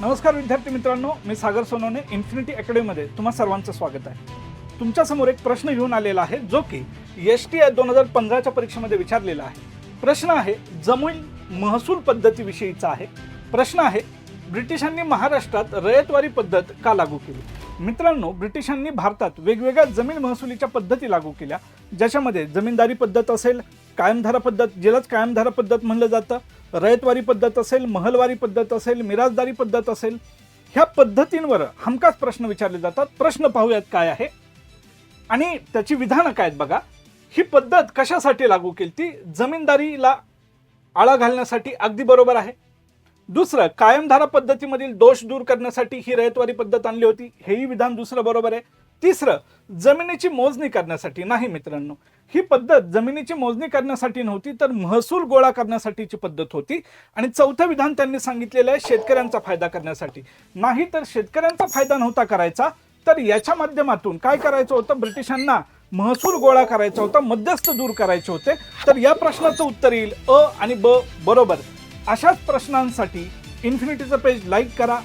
नमस्कार विद्यार्थी मित्रांनो मी सागर सोनवणे इन्फिनिटी अकॅडमीमध्ये तुम्हा सर्वांचं स्वागत आहे. तुमच्यासमोर एक प्रश्न घेऊन आलेला आहे जो की एस टी आय दोन हजार पंधराच्या परीक्षेमध्ये विचारलेला आहे. प्रश्न आहे जमीन महसूल पद्धतीविषयीचा आहे. प्रश्न आहे ब्रिटिशांनी महाराष्ट्रात रयतवारी पद्धत का लागू केली? मित्रांनो ब्रिटिशांनी भारतात वेगवेगळ्या जमीन महसुलीच्या पद्धती लागू केल्या ज्याच्यामध्ये जमीनदारी पद्धत असेल कायमधारा पद्धत जिलाच कायमधारा पद्धत म्हणलं जातं. रयतवारी पद्धत असेल महलवारी पद्धत असेल मिराजदारी पद्धत असेल ह्या पद्धतींवर हमखास प्रश्न विचारले जातात. प्रश्न पाहूयात काय आहे. आणि त्याची विधानं काय आहेत बघा. ही पद्धत कशासाठी लागू केली ती जमीनदारीला आळा घालण्यासाठी अगदी बरोबर आहे. दुसरं कायमधारा पद्धतीमधील दोष दूर करण्यासाठी ही रयतवारी पद्धत आणली होती. हेही विधान दुसरं बरोबर आहे. तिसरं जमिनीची मोजणी करण्यासाठी. नाही मित्रांनो ही पद्धत जमिनीची मोजणी करण्यासाठी नव्हती तर महसूल गोळा करण्यासाठीची पद्धत होती. आणि चौथं विधान त्यांनी सांगितलेलं आहे शेतकऱ्यांचा फायदा करण्यासाठी. नाही तर शेतकऱ्यांचा फायदा नव्हता करायचा तर याच्या माध्यमातून काय करायचं होतं? ब्रिटिशांना महसूल गोळा करायचा होता मध्यस्थ दूर करायचे होते. तर या प्रश्नाचं उत्तर येईल अ आणि ब बरोबर. अशाच प्रश्नांसाठी इन्फिनिटीचं पेज लाईक करा